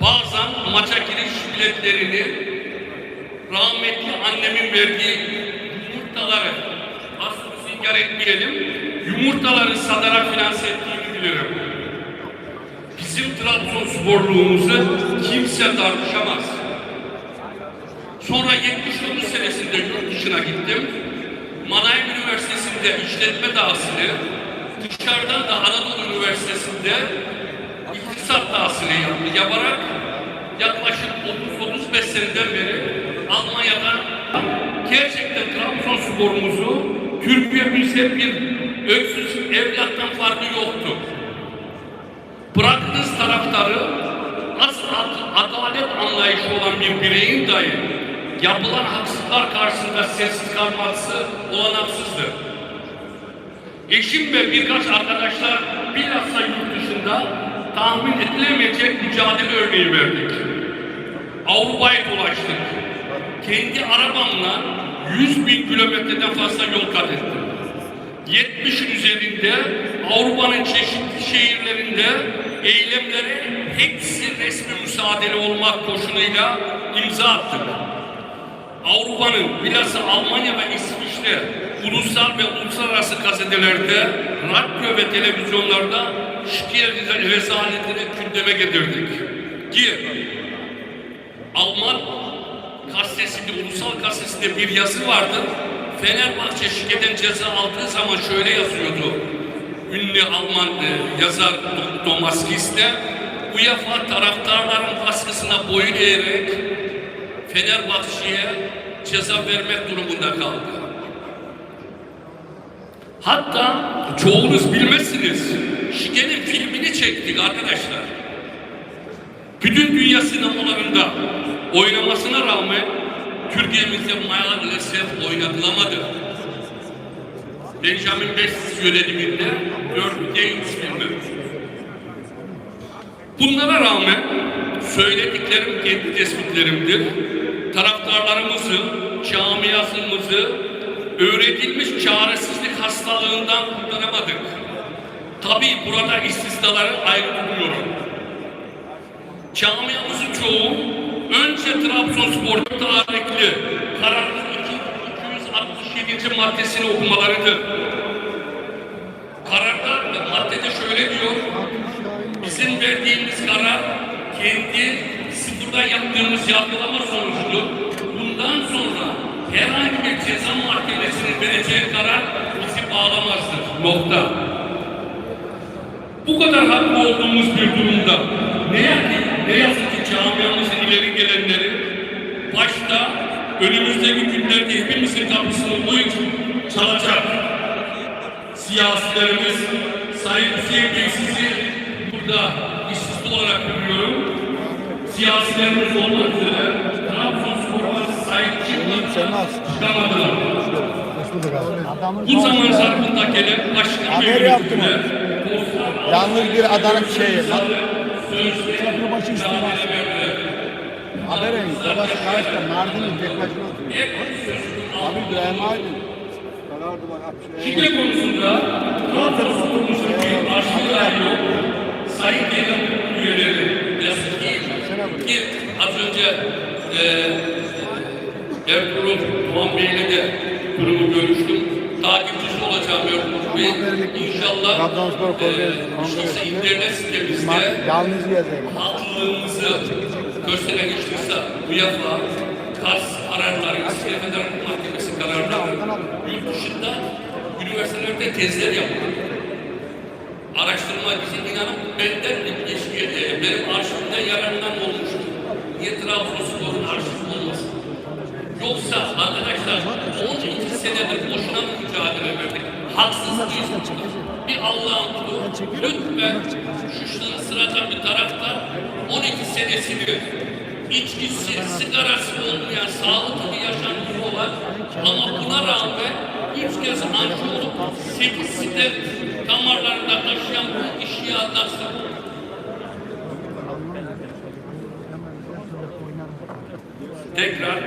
Bazen maça giriş biletlerini rahmetli annemin verdiği yumurtaları aslında inkar etmeyelim. Yumurtaları sadara finanse ettiğini bilirim. Bizim Trabzonsporluğumuzu kimse tartışamaz. Sonra 79 senesinde yurt dışına gittim. Manayım Üniversitesi'nde işletme dahasını, dışarıdan da Anadolu Üniversitesi'nde dahasını yaptı. Yaparak yaklaşık 30-35 seneden beri Almanya'da gerçekten Trabzonspor'umuzu Türkiye'mizde bir öksüz evlattan farkı yoktu. Bırakınız taraftarı nasıl ad- adalet anlayışı olan bir bireyin dahi yapılan haksızlıklar karşısında sessiz kalması olanaksızdır. Eşim ve birkaç arkadaşlar bilhassa yurt dışında tahmin edilemeyecek mücadele örneği verdik. Avrupa'yı dolaştık. Kendi arabamla 100 bin kilometreden fazla yol kat ettim. 70'in üzerinde Avrupa'nın çeşitli şehirlerinde eylemlere hepsi resmi müsaadeli olmak koşuluyla imza attık. Avrupa'nın bilhassa Almanya ve İsviçre ulusal ve uluslararası gazetelerde, radyo ve televizyonlarda şikayet rezaletini gündeme getirdik. Ki Alman gazetesinde, ulusal gazetesinde bir yazı vardı. Fenerbahçe şirketten ceza aldığı zaman şöyle yazıyordu. Ünlü Alman e, yazar Thomas Kiste, UEFA taraftarların baskısına boyun eğerek Fenerbahçe'ye ceza vermek durumunda kaldı. Hatta çoğunuz bilmezsiniz. Çektik arkadaşlar. Bütün dünya sinemalarında oynamasına rağmen Türkiye'mizde maalesef oynatılamadı. Benjamin Best yönetiminde Dirty James filmi. Bunlara rağmen söylediklerim kendi tespitlerimdir. Taraftarlarımızı, camiasımızı öğretilmiş çaresizlik hastalığından kurtaramadık. Tabii burada istisnaları ayrı tutuyorum. Camiamızın çoğu önce Trabzonspor tarihli kararın 267. maddesini okumalarıdır. Kararda maddede şöyle diyor, bizim verdiğimiz karar kendi sıfırdan yaptığımız yargılama sonucudur. Bundan sonra herhangi bir ceza mahkemesinin vereceği karar bizi bağlamazdır. Nokta. Bu kadar haklı olduğumuz bir durumda ne ne yazık ki camiamızın ileri gelenleri başta önümüzdeki günlerde hepimizin kapısını bu için çalacak. Siyasilerimiz Sayın Hüseyin Bey sizi burada işsizli olarak görüyorum. Siyasilerimiz olmak üzere Trabzonspor'a sahip çıkmadılar, çıkamadılar. Bu zaman zarfında gelen başka bir yönetimle Yalnız bir Adana şey. Haberin babası karıştı. Mardin'in tek başına oturuyor. Abi İbrahim Aydın. Karardı bak. Şike konusunda Trabzonspor'umuzun bir başlığı yok. Sayın Genel üyeleri yazık ki, ki az önce e, Ertuğrul Doğan Bey'le de durumu görüştüm. Takipçisi olacağım Bey. İnşallah e, internet sitemizde Yalnız yazayım. haklılığımızı gösteren iştirse UEFA, KAS kararları, İsviçre Federal Mahkemesi kararları yurt dışında üniversitelerde tezler yapıyor. Araştırma için inanın benden e, benim arşivimden yararlanan olmuştur. Niye Trabzonspor'un arşivi olmasın? Yoksa arkadaşlar 12 senedir boşuna mı mücadele verdik? Haksız mıyız? Bir Allah'ın kulu lütfen sı- sıradan bir tarafta 12 senesini içkisi, sigarası olmayan, sağlıklı bir yaşantısı olan ama buna rağmen üç kez anca olup sekiz site damarlarında taşıyan bu işi anlatsın. Tekrar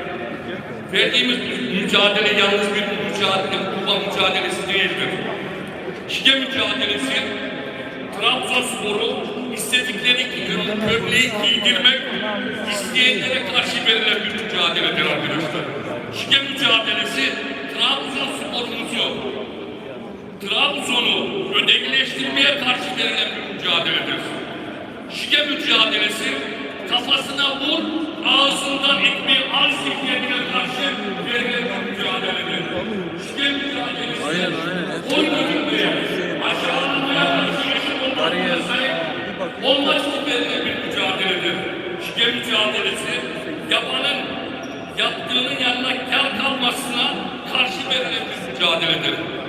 verdiğimiz mücadele yalnız bir mücadele, Kuba mücadelesi değildir. Şike mücadelesi Trabzonspor'u istedikleri gömleği giydirmek isteyenlere karşı verilen bir mücadeledir arkadaşlar. Şike mücadelesi Trabzon sporumuzu Trabzon'u ödekileştirmeye karşı verilen bir mücadeledir. Şike mücadelesi kafasına vur, ağzından ekmeği olmak için verilen bir mücadeledir. Şike mücadelesi yapanın yaptığının yanına kar kalmasına karşı verilen bir mücadeledir.